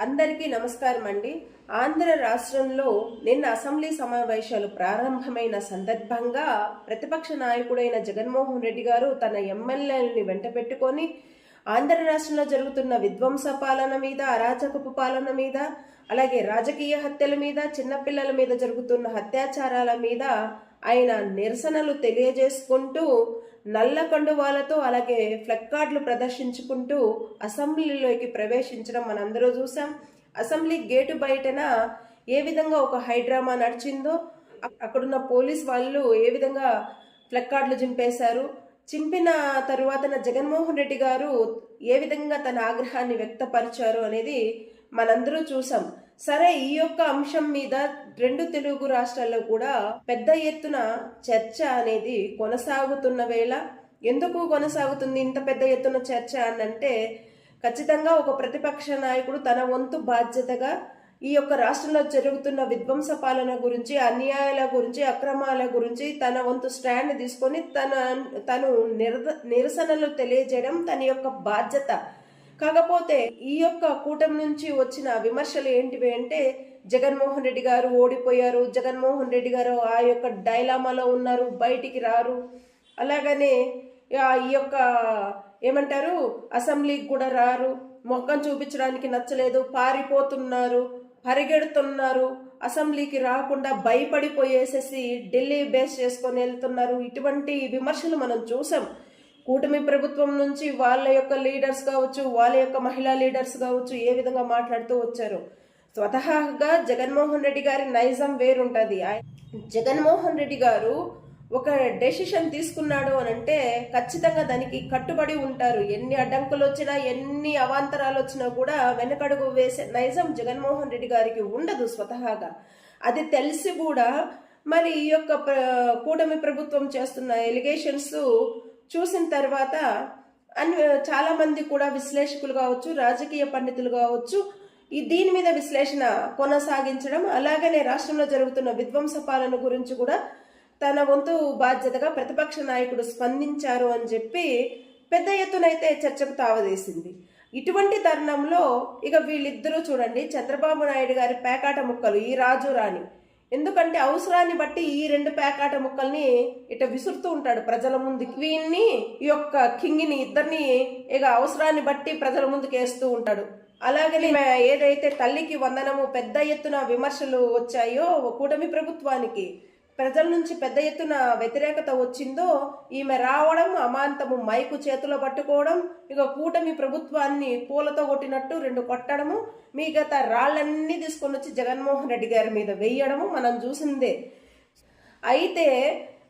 అందరికీ నమస్కారం అండి ఆంధ్ర రాష్ట్రంలో నిన్న అసెంబ్లీ సమావేశాలు ప్రారంభమైన సందర్భంగా ప్రతిపక్ష నాయకుడైన జగన్మోహన్ రెడ్డి గారు తన ఎమ్మెల్యేలని వెంట పెట్టుకొని ఆంధ్ర రాష్ట్రంలో జరుగుతున్న విధ్వంస పాలన మీద అరాచకపు పాలన మీద అలాగే రాజకీయ హత్యల మీద చిన్నపిల్లల మీద జరుగుతున్న అత్యాచారాల మీద ఆయన నిరసనలు తెలియజేసుకుంటూ నల్ల కండువాలతో అలాగే ఫ్లెక్ కార్డులు ప్రదర్శించుకుంటూ అసెంబ్లీలోకి ప్రవేశించడం మనందరూ చూసాం. అసెంబ్లీ గేటు బయటన ఏ విధంగా ఒక హైడ్రామా నడిచిందో అక్కడున్న పోలీస్ వాళ్ళు ఏ విధంగా ఫ్లెక్ కార్డులు చింపేశారు చింపిన తరువాత జగన్మోహన్ రెడ్డి గారు ఏ విధంగా తన ఆగ్రహాన్ని వ్యక్తపరిచారు అనేది మనందరూ చూసాం. సరే ఈ యొక్క అంశం మీద రెండు తెలుగు రాష్ట్రాల్లో కూడా పెద్ద ఎత్తున చర్చ అనేది కొనసాగుతున్న వేళ ఎందుకు కొనసాగుతుంది ఇంత పెద్ద ఎత్తున చర్చ అని అంటే ఖచ్చితంగా ఒక ప్రతిపక్ష నాయకుడు తన వంతు బాధ్యతగా ఈ యొక్క రాష్ట్రంలో జరుగుతున్న విధ్వంస పాలన గురించి అన్యాయాల గురించి అక్రమాల గురించి తన వంతు స్టాండ్ తీసుకొని తన తను నిరద నిరసనలు తెలియజేయడం తన యొక్క బాధ్యత. కాకపోతే ఈ యొక్క కూటమి నుంచి వచ్చిన విమర్శలు ఏంటివి అంటే జగన్మోహన్ రెడ్డి గారు ఓడిపోయారు జగన్మోహన్ రెడ్డి గారు ఆ యొక్క డైలామాలో ఉన్నారు బయటికి రారు. అలాగనే ఈ యొక్క ఏమంటారు అసెంబ్లీకి కూడా రారు. మొక్కం చూపించడానికి నచ్చలేదు పారిపోతున్నారు పరిగెడుతున్నారు. అసెంబ్లీకి రాకుండా భయపడిపోయేసేసి ఢిల్లీ బేస్ చేసుకొని వెళ్తున్నారు. ఇటువంటి విమర్శలు మనం చూసాం. కూటమి ప్రభుత్వం నుంచి వాళ్ళ యొక్క లీడర్స్ కావచ్చు వాళ్ళ యొక్క మహిళా లీడర్స్ కావచ్చు ఏ విధంగా మాట్లాడుతూ వచ్చారు? స్వతహాగా జగన్మోహన్ రెడ్డి గారి నైజం వేరుంటుంది. జగన్మోహన్ రెడ్డి గారు ఒక డెసిషన్ తీసుకున్నాడు అని అంటే ఖచ్చితంగా దానికి కట్టుబడి ఉంటారు. ఎన్ని అడ్డంకులు వచ్చినా ఎన్ని అవాంతరాలు వచ్చినా కూడా వెనకడుగు వేసే నైజం జగన్మోహన్ రెడ్డి గారికి ఉండదు స్వతహాగా. అది తెలిసి కూడా మరి ఈ యొక్క కూటమి ప్రభుత్వం చేస్తున్న ఎలిగేషన్స్ చూసిన తర్వాత అన్ని చాలా మంది కూడా విశ్లేషకులు కావచ్చు రాజకీయ పండితులు కావచ్చు ఈ దీని మీద విశ్లేషణ కొనసాగించడం అలాగనే రాష్ట్రంలో జరుగుతున్న విధ్వంస పాలన గురించి కూడా తన వంతు బాధ్యతగా ప్రతిపక్ష నాయకుడు స్పందించారు అని చెప్పి పెద్ద ఎత్తునైతే చర్చకు తావదేసింది. ఇటువంటి తరుణంలో ఇక వీళ్ళిద్దరూ చూడండి చంద్రబాబు నాయుడు గారి పేకాట ముక్కలు ఈ రాజు రాణి. ఎందుకంటే అవసరాన్ని బట్టి ఈ రెండు పేకాట ముక్కల్ని ఇట విసురుతూ ఉంటాడు ప్రజల ముందు వీన్ని ఈ యొక్క కింగిని ఇద్దరిని ఇక అవసరాన్ని బట్టి ప్రజల ముందుకు వేస్తూ ఉంటాడు. అలాగే ఏదైతే తల్లికి వందనము పెద్ద ఎత్తున విమర్శలు వచ్చాయో కూటమి ప్రభుత్వానికి ప్రజల నుంచి పెద్ద ఎత్తున వ్యతిరేకత వచ్చిందో ఈమె రావడం అమాంతము మైకు చేతిలో పట్టుకోవడం ఇక కూటమి ప్రభుత్వాన్ని పూలతో కొట్టినట్టు రెండు కొట్టడము మిగతా రాళ్ళన్నీ తీసుకొని వచ్చి జగన్మోహన్ రెడ్డి గారి మీద వేయడము మనం చూసిందే. అయితే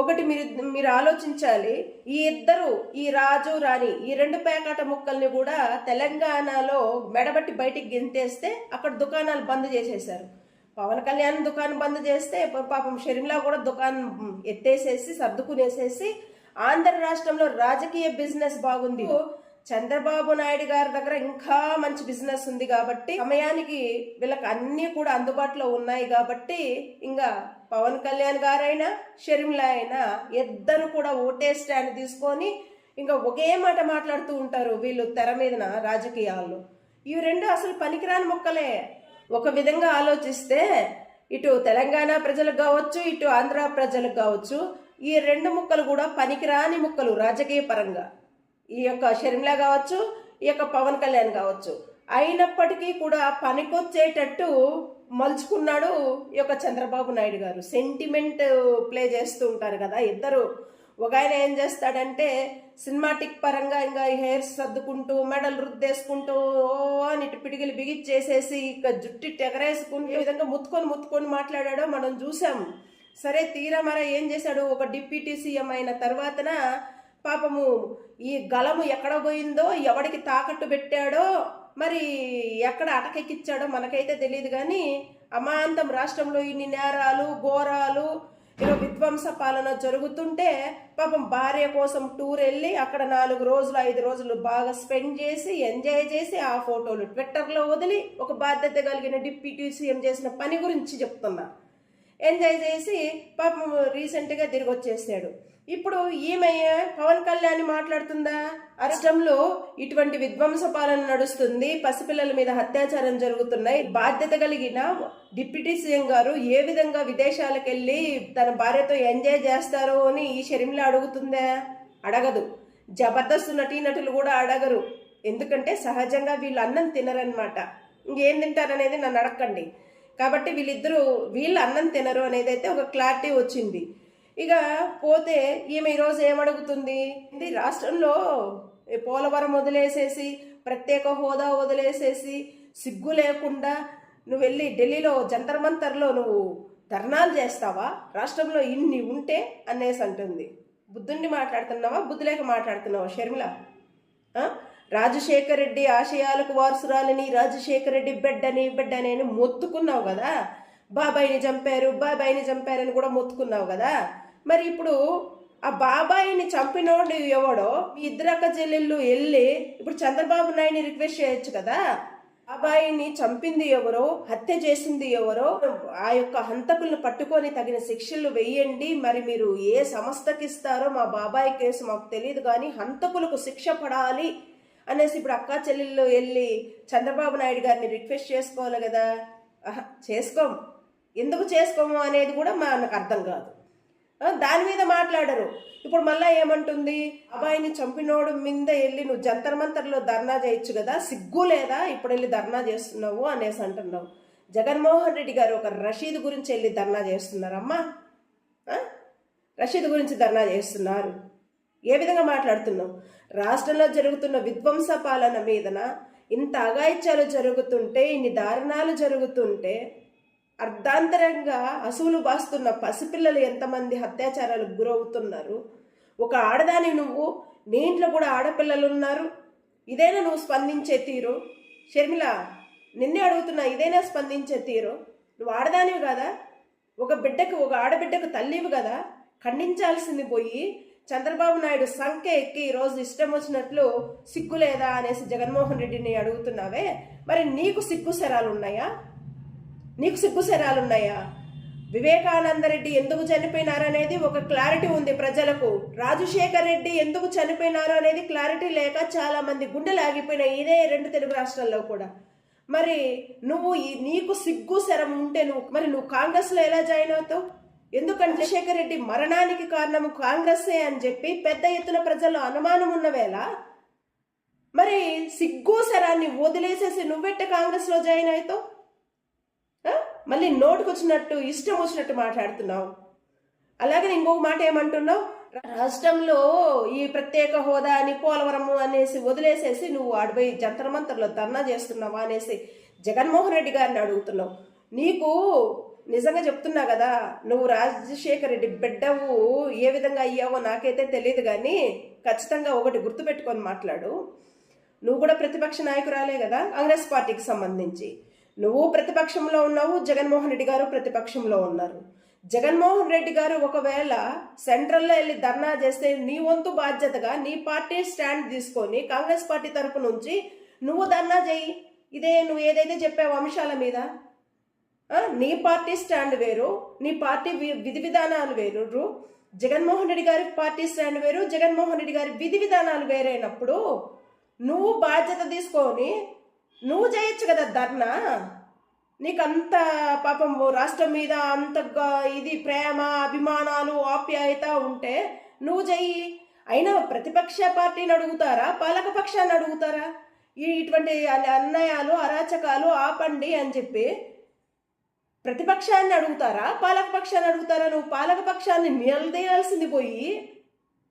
ఒకటి మీరు మీరు ఆలోచించాలి ఈ ఇద్దరు ఈ రాజు రాణి ఈ రెండు పేకాట ముక్కల్ని కూడా తెలంగాణలో మెడబట్టి బయటికి గెంతేస్తే అక్కడ దుకాణాలు బంద్ చేసేశారు. పవన్ కళ్యాణ్ దుకాణం బంద్ చేస్తే పాపం షర్మిలా కూడా దుకాణం ఎత్తేసేసి సర్దుకునేసేసి ఆంధ్ర రాష్ట్రంలో రాజకీయ బిజినెస్ బాగుంది. చంద్రబాబు నాయుడు గారి దగ్గర ఇంకా మంచి బిజినెస్ ఉంది కాబట్టి సమయానికి వీళ్ళకి అన్నీ కూడా అందుబాటులో ఉన్నాయి కాబట్టి ఇంకా పవన్ కళ్యాణ్ గారైనా షర్మిల అయినా ఇద్దరు కూడా ఓటే స్టాండ్ తీసుకొని ఇంకా ఒకే మాట మాట్లాడుతూ ఉంటారు వీళ్ళు తెర మీదన రాజకీయాల్లో. ఇవి రెండు అసలు పనికిరాని మొక్కలే. ఒక విధంగా ఆలోచిస్తే ఇటు తెలంగాణ ప్రజలకు కావచ్చు ఇటు ఆంధ్ర ప్రజలకు కావచ్చు ఈ రెండు ముక్కలు కూడా పనికిరాని ముక్కలు రాజకీయ పరంగా. ఈ యొక్క షర్మిల కావచ్చు ఈ యొక్క పవన్ కళ్యాణ్ కావచ్చు. అయినప్పటికీ కూడా పనికొచ్చేటట్టు మలుచుకున్నాడు ఈ యొక్క చంద్రబాబు నాయుడు గారు. సెంటిమెంట్ ప్లే uh, చేస్తూ ఉంటారు కదా ఇద్దరు. ఒక ఆయన ఏం చేస్తాడంటే సినిమాటిక్ పరంగా ఇంకా ఈ హెయిర్స్ సర్దుకుంటూ మెడలు రుద్దేసుకుంటూ ఓ అని ఇటు పిడిగిలు బిగిచ్చేసేసి ఇక జుట్టు ఎగరేసుకుని ఈ విధంగా ముత్తుకొని ముత్తుకొని మాట్లాడాడో మనం చూసాం సరే తీరా మర ఏం చేశాడు? ఒక డిప్యూటీ సీఎం అయిన తర్వాతన పాపము ఈ గలము ఎక్కడ పోయిందో ఎవడికి తాకట్టు పెట్టాడో మరి ఎక్కడ అటకెక్కిచ్చాడో మనకైతే తెలియదు కానీ అమాంతం రాష్ట్రంలో ఇన్ని నేరాలు ఘోరాలు ఇక విధ్వంస పాలన జరుగుతుంటే పాపం భార్య కోసం టూర్ వెళ్ళి అక్కడ నాలుగు రోజులు ఐదు రోజులు బాగా స్పెండ్ చేసి ఎంజాయ్ చేసి ఆ ఫోటోలు ట్విట్టర్లో వదిలి ఒక బాధ్యత కలిగిన డిప్యూటీ సీఎం చేసిన పని గురించి చెప్తున్నా. ఎంజాయ్ చేసి పాపం రీసెంట్గా తిరిగి వచ్చేసాడు. ఇప్పుడు ఈమె పవన్ కళ్యాణ్ మాట్లాడుతుందా? రాష్ట్రంలో ఇటువంటి విధ్వంస పాలన నడుస్తుంది. పసిపిల్లల మీద అత్యాచారం జరుగుతున్నాయి. బాధ్యత కలిగిన డిప్యూటీ సీఎం గారు ఏ విధంగా విదేశాలకు వెళ్ళి తన భార్యతో ఎంజాయ్ చేస్తారో అని ఈ షర్మిల అడుగుతుందా? అడగదు. జబర్దస్త్ నటీనటులు కూడా అడగరు. ఎందుకంటే సహజంగా వీళ్ళు అన్నం తినరనమాట ఇంకేం తింటారనేది నన్ను అడగండి కాబట్టి వీళ్ళిద్దరూ వీళ్ళు అన్నం తినరు అనేది అయితే ఒక క్లారిటీ వచ్చింది. ఇక పోతే ఈమె ఈరోజు ఏమడుగుతుంది? ఇది రాష్ట్రంలో పోలవరం వదిలేసేసి ప్రత్యేక హోదా వదిలేసేసి సిగ్గు లేకుండా నువ్వు వెళ్ళి ఢిల్లీలో జంతర్ మంతర్లో నువ్వు ధర్నాలు చేస్తావా? రాష్ట్రంలో ఇన్ని ఉంటే అనేసి అంటుంది. బుద్ధుండి మాట్లాడుతున్నావా? బుద్ధులేక మాట్లాడుతున్నావా షర్మిల? ఆ? రాజశేఖర్ రెడ్డి ఆశయాలకు వారసురాలని రాజశేఖర్ రెడ్డి బిడ్డని బిడ్డని అని మొత్తుకున్నావు కదా? బాబాయిని చంపారు బాబాయిని చంపారని కూడా మొత్తుకున్నావు కదా? మరి ఇప్పుడు ఆ బాబాయిని చంపినోడు ఎవడో మీ ఇద్దరు అక్క చెల్లెళ్ళు వెళ్ళి ఇప్పుడు చంద్రబాబు నాయుడిని రిక్వెస్ట్ చేయొచ్చు కదా? బాబాయిని చంపింది ఎవరో హత్య చేసింది ఎవరో ఆ యొక్క హంతకులను పట్టుకొని తగిన శిక్షలు వెయ్యండి మరి మీరు ఏ సంస్థకి ఇస్తారో మా బాబాయ్ కేసు మాకు తెలియదు కానీ హంతకులకు శిక్ష పడాలి అనేసి ఇప్పుడు అక్కా చెల్లెళ్ళు వెళ్ళి చంద్రబాబు నాయుడు గారిని రిక్వెస్ట్ చేసుకోవాలి కదా? ఆహా, చేసుకోం. ఎందుకు చేసుకోము అనేది కూడా మనకు అర్థం కాదు. దాని మీద మాట్లాడరు. ఇప్పుడు మళ్ళా ఏమంటుంది? అబ్బాయిని చంపినోడు మీద వెళ్ళి నువ్వు జంతర్ మంతర్లో ధర్నా చేయొచ్చు కదా సిగ్గు లేదా? ఇప్పుడు వెళ్ళి ధర్నా చేస్తున్నావు అనేసి అంటున్నావు. జగన్మోహన్ రెడ్డి గారు ఒక రషీద్ గురించి వెళ్ళి ధర్నా చేస్తున్నారమ్మా. రషీద్ గురించి ధర్నా చేస్తున్నారు. ఏ విధంగా మాట్లాడుతున్నావు? రాష్ట్రంలో జరుగుతున్న విధ్వంస పాలన మీదన? ఇంత అగాయిత్యాలు జరుగుతుంటే ఇన్ని దారుణాలు జరుగుతుంటే అర్ధాంతరంగా అసూలు బాస్తున్న పసిపిల్లలు ఎంతమంది అత్యాచారాలకు గురవుతున్నారు? ఒక ఆడదాని నువ్వు నీ ఇంట్లో కూడా ఆడపిల్లలు ఉన్నారు ఇదేనా నువ్వు స్పందించే తీరు? షర్మిల నిన్నే అడుగుతున్నా ఇదేనా స్పందించే తీరు? నువ్వు ఆడదానివి కదా? ఒక బిడ్డకు ఒక ఆడబిడ్డకు తల్లివి కదా? ఖండించాల్సింది పోయి చంద్రబాబు నాయుడు సంఖ్య ఎక్కి ఈరోజు ఇష్టం వచ్చినట్లు సిగ్గు లేదా అనేసి జగన్మోహన్ రెడ్డిని అడుగుతున్నావే? మరి నీకు సిగ్గు శరాలు ఉన్నాయా నీకు సిగ్గు ఉన్నాయా? వివేకానంద రెడ్డి ఎందుకు చనిపోయినారనేది ఒక క్లారిటీ ఉంది ప్రజలకు. రాజశేఖర్ రెడ్డి ఎందుకు చనిపోయినారు అనేది క్లారిటీ లేక చాలా మంది గుండెలు ఆగిపోయినాయి. ఇదే రెండు తెలుగు రాష్ట్రాల్లో కూడా. మరి నువ్వు నీకు సిగ్గు శరం ఉంటే నువ్వు మరి నువ్వు కాంగ్రెస్లో ఎలా జాయిన్ అవుతావు? ఎందుకంటే శేఖర్ రెడ్డి మరణానికి కారణం కాంగ్రెస్సే అని చెప్పి పెద్ద ఎత్తున ప్రజల్లో అనుమానం ఉన్న వేళ మరి సిగ్గు శరాన్ని వదిలేసేసి నువ్వెట్ట కాంగ్రెస్లో జాయిన్ అవుతావు? మళ్ళీ నోటుకు వచ్చినట్టు ఇష్టం వచ్చినట్టు మాట్లాడుతున్నావు. అలాగే ఇంకొక మాట ఏమంటున్నావు? రాష్ట్రంలో ఈ ప్రత్యేక హోదా అని పోలవరం అనేసి వదిలేసేసి నువ్వు అడవి జంతరమంతర్లో ధర్నా చేస్తున్నావా అనేసి జగన్మోహన్ రెడ్డి గారిని అడుగుతున్నావు. నీకు నిజంగా చెప్తున్నా కదా నువ్వు రాజశేఖర రెడ్డి బిడ్డవు ఏ విధంగా అయ్యావో నాకైతే తెలియదు కానీ ఖచ్చితంగా ఒకటి గుర్తుపెట్టుకొని మాట్లాడు. నువ్వు కూడా ప్రతిపక్ష నాయకురాలే కదా కాంగ్రెస్ పార్టీకి సంబంధించి. నువ్వు ప్రతిపక్షంలో ఉన్నావు జగన్మోహన్ రెడ్డి గారు ప్రతిపక్షంలో ఉన్నారు. జగన్మోహన్ రెడ్డి గారు ఒకవేళ సెంట్రల్లో వెళ్ళి ధర్నా చేస్తే నీ వంతు బాధ్యతగా నీ పార్టీ స్టాండ్ తీసుకొని కాంగ్రెస్ పార్టీ తరపు నుంచి నువ్వు ధర్నా చేయి. ఇదే నువ్వు ఏదైతే చెప్పావు అంశాల మీద. నీ పార్టీ స్టాండ్ వేరు నీ పార్టీ వి- విధి విధానాలు వేరు. జగన్మోహన్ రెడ్డి గారి పార్టీ స్టాండ్ వేరు జగన్మోహన్ రెడ్డి గారి విధి విధానాలు వేరైనప్పుడు నువ్వు బాధ్యత తీసుకొని నువ్వు చేయొచ్చు కదా ధర్నా? నీకు అంత పాపం రాష్ట్రం మీద అంత ఇది ప్రేమ అభిమానాలు ఆప్యాయత ఉంటే నువ్వు చెయ్యి. అయినా ప్రతిపక్ష పార్టీని అడుగుతారా? పాలకపక్షాన్ని అడుగుతారా? ఈ ఇటువంటి అన్- అన్యాయాలు అరాచకాలు ఆపండి అని చెప్పి ప్రతిపక్షాన్ని అడుగుతారా? పాలకపక్షాన్ని అడుగుతారా? నువ్వు పాలకపక్షాన్ని నిలదీయాల్సింది పోయి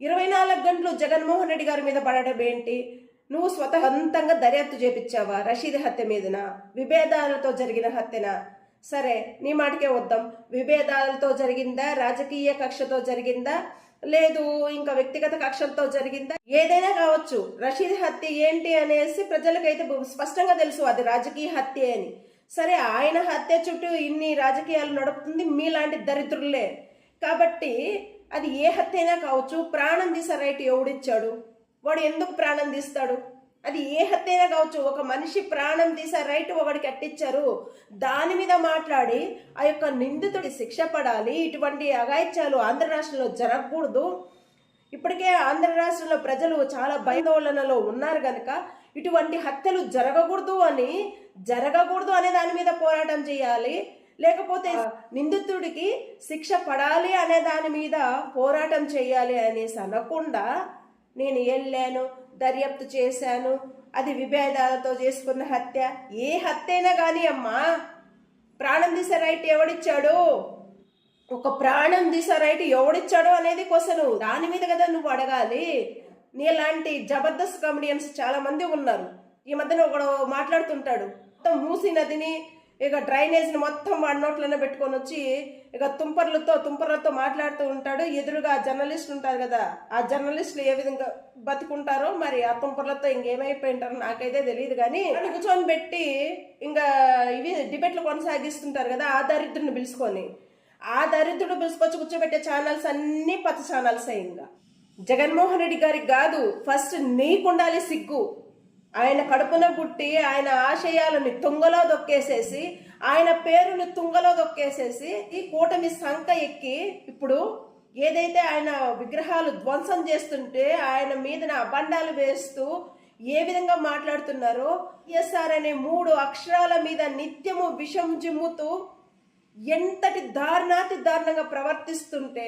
ఇరవై నాలుగు గంటలు జగన్మోహన్ రెడ్డి గారి మీద పడడం ఏంటి? నువ్వు స్వతహంతంగా దర్యాప్తు చేపించావా? రషీద్ హత్య మీదన? విభేదాలతో జరిగిన హత్యనా? సరే నీ మాటకే వద్దాం. విభేదాలతో జరిగిందా? రాజకీయ కక్షతో జరిగిందా? లేదు ఇంకా వ్యక్తిగత కక్షలతో జరిగిందా? ఏదైనా కావచ్చు. రషీద్ హత్య ఏంటి అనేసి ప్రజలకైతే స్పష్టంగా తెలుసు అది రాజకీయ హత్య అని. సరే ఆయన హత్య చుట్టూ ఇన్ని రాజకీయాలు నడుపుతుంది మీలాంటి దరిద్రులే. కాబట్టి అది ఏ హత్య అయినా కావచ్చు. ప్రాణం తీసా రైట్ ఎవడిచ్చాడు? వాడు ఎందుకు ప్రాణం తీస్తాడు? అది ఏ హత్య అయినా కావచ్చు. ఒక మనిషి ప్రాణం తీసే రైట్ ఒకడికి అట్టించారు దాని మీద మాట్లాడి ఆ యొక్క నిందితుడి శిక్ష పడాలి. ఇటువంటి అగాయిత్యాలు ఆంధ్ర రాష్ట్రంలో జరగకూడదు. ఇప్పటికే ఆంధ్ర రాష్ట్రంలో ప్రజలు చాలా భయాందోళనలో ఉన్నారు కనుక ఇటువంటి హత్యలు జరగకూడదు అని జరగకూడదు అనే దాని మీద పోరాటం చేయాలి. లేకపోతే నిందితుడికి శిక్ష పడాలి అనే దాని మీద పోరాటం చేయాలి అనేసి అనకుండా నేను వెళ్ళాను దర్యాప్తు చేశాను అది విభేదాలతో చేసుకున్న హత్య. ఏ హత్య అయినా కానీ అమ్మా ప్రాణం తీసే రైట్ ఎవడిచ్చాడు? ఒక ప్రాణం తీసే రైట్ ఎవడిచ్చాడు అనేది క్వశ్చన్. దాని మీద కదా నువ్వు అడగాలి. నీలాంటి జబర్దస్త్ కామెడియన్స్ చాలా మంది ఉన్నారు. ఈ మధ్యన ఒకడు మాట్లాడుతుంటాడు. మొత్తం మూసి నదిని ఇక డ్రైనేజ్ని మొత్తం వాడి నోట్లోనే పెట్టుకొని వచ్చి ఇక తుంపర్లతో తుంపర్లతో మాట్లాడుతూ ఉంటాడు. ఎదురుగా జర్నలిస్ట్ ఉంటారు కదా ఆ జర్నలిస్టులు ఏ విధంగా బతుకుంటారో మరి ఆ తుంపర్లతో ఇంకేమైపోయి ఉంటారో నాకైతే తెలియదు కానీ కూర్చొని పెట్టి ఇంకా ఇవి డిబేట్లు కొనసాగిస్తుంటారు కదా ఆ దరిద్రుని పిలుచుకొని. ఆ దరిద్రుడు పిలుచుకొచ్చి కూర్చోబెట్టే ఛానల్స్ అన్నీ పచ్చ ఛానల్స్ ఇంకా. జగన్మోహన్ రెడ్డి గారికి కాదు ఫస్ట్ నీకుండాలి సిగ్గు. ఆయన కడుపున పుట్టి ఆయన ఆశయాలని తుంగలో దొక్కేసేసి ఆయన పేరుని తుంగలో దొక్కేసేసి ఈ కూటమి సంఖ ఎక్కి ఇప్పుడు ఏదైతే ఆయన విగ్రహాలు ధ్వంసం చేస్తుంటే ఆయన మీదన అబండాలు వేస్తూ ఏ విధంగా మాట్లాడుతున్నారో ఎస్ఆర్ అనే మూడు అక్షరాల మీద నిత్యము విషం జిమ్ముతూ ఎంతటి దారుణాతి దారుణంగా ప్రవర్తిస్తుంటే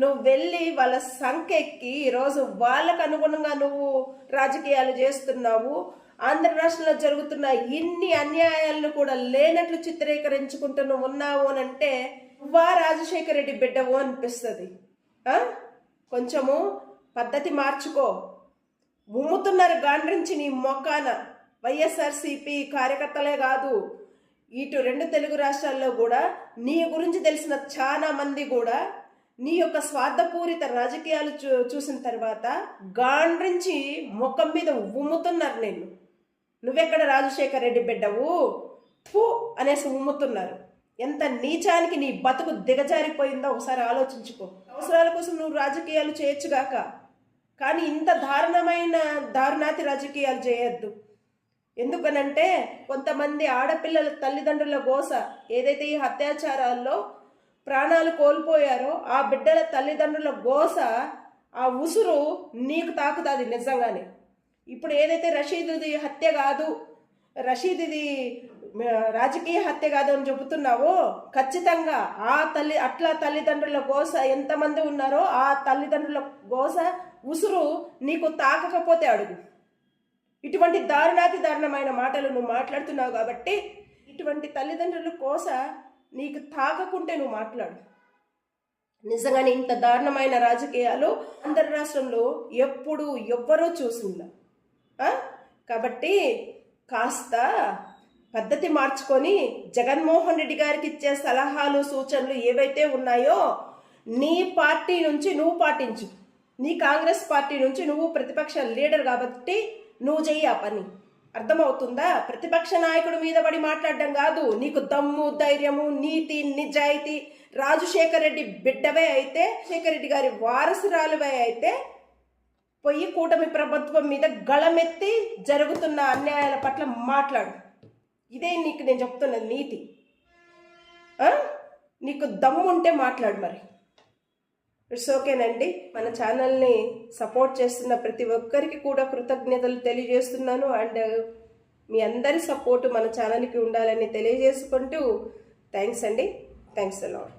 నువ్వు వెళ్ళి వాళ్ళ సంఖ్య ఎక్కి ఈరోజు వాళ్ళకు అనుగుణంగా నువ్వు రాజకీయాలు చేస్తున్నావు. ఆంధ్ర రాష్ట్రంలో జరుగుతున్న ఇన్ని అన్యాయాలను కూడా లేనట్లు చిత్రీకరించుకుంటూ నువ్వు ఉన్నావు అని అంటే వా రాజశేఖర రెడ్డి బిడ్డవు అనిపిస్తుంది. కొంచెము పద్ధతి మార్చుకో. ఉమ్ముతున్నారు గాండ్రించి నీ మొక్కాన. వైఎస్ఆర్సీపీ కార్యకర్తలే కాదు ఇటు రెండు తెలుగు రాష్ట్రాల్లో కూడా నీ గురించి తెలిసిన చాలా మంది కూడా నీ యొక్క స్వార్థపూరిత రాజకీయాలు చూ చూసిన తర్వాత గాండ్రించి ముఖం మీద ఉమ్ముతున్నారు నేను నువ్వెక్కడ రాజశేఖర్ రెడ్డి బిడ్డవు? ఫు! అనేసి ఉమ్ముతున్నారు. ఎంత నీచానికి నీ బతుకు దిగజారిపోయిందో ఒకసారి ఆలోచించుకో. అవసరాల కోసం నువ్వు రాజకీయాలు చేయొచ్చుగాక కానీ ఇంత దారుణమైన దారుణాతి రాజకీయాలు చేయొద్దు. ఎందుకనంటే కొంతమంది ఆడపిల్లల తల్లిదండ్రుల గోస ఏదైతే ఈ అత్యాచారాల్లో ప్రాణాలు కోల్పోయారో ఆ బిడ్డల తల్లిదండ్రుల గోస ఆ ఉసురు నీకు తాకుతుంది నిజంగానే. ఇప్పుడు ఏదైతే రషీదుది హత్య కాదు రషీదుది రాజకీయ హత్య కాదు అని చెబుతున్నావో ఖచ్చితంగా ఆ తల్లి అట్లా తల్లిదండ్రుల గోస ఎంతమంది ఉన్నారో ఆ తల్లిదండ్రుల గోస ఉసురు నీకు తాకకపోతే అడుగు. ఇటువంటి దారుణాతి దారుణమైన మాటలు నువ్వు మాట్లాడుతున్నావు కాబట్టి ఇటువంటి తల్లిదండ్రుల కోస నీకు తాకకుంటే నువ్వు మాట్లాడు. నిజంగానే ఇంత దారుణమైన రాజకీయాలు ఆంధ్ర రాష్ట్రంలో ఎప్పుడు ఎవ్వరూ చూసిందా కాబట్టి కాస్త పద్ధతి మార్చుకొని జగన్మోహన్ రెడ్డి గారికి ఇచ్చే సలహాలు సూచనలు ఏవైతే ఉన్నాయో నీ పార్టీ నుంచి నువ్వు పాటించు. నీ కాంగ్రెస్ పార్టీ నుంచి నువ్వు ప్రతిపక్ష లీడర్ కాబట్టి నువ్వు చెయ్యి ఆ పని. అర్థమవుతుందా? ప్రతిపక్ష నాయకుడి మీద పడి మాట్లాడడం కాదు. నీకు దమ్ము ధైర్యము నీతి నిజాయితీ రాజశేఖర్ రెడ్డి బిడ్డవే అయితే శేఖర్ రెడ్డి గారి వారసురాలువే అయితే పొయ్యి కూటమి ప్రభుత్వం మీద గళమెత్తి జరుగుతున్న అన్యాయాల పట్ల మాట్లాడు. ఇదే నీకు నేను చెప్తున్న నీతి. నీకు దమ్ము ఉంటే మాట్లాడు మరి. ఇట్స్ ఓకేనండి మన ఛానల్ని సపోర్ట్ చేస్తున్న ప్రతి ఒక్కరికి కూడా కృతజ్ఞతలు తెలియజేస్తున్నాను. అండ్ మీ అందరి సపోర్టు మన ఛానల్కి ఉండాలని తెలియజేసుకుంటూ థ్యాంక్స్ అండి. Thanks a lot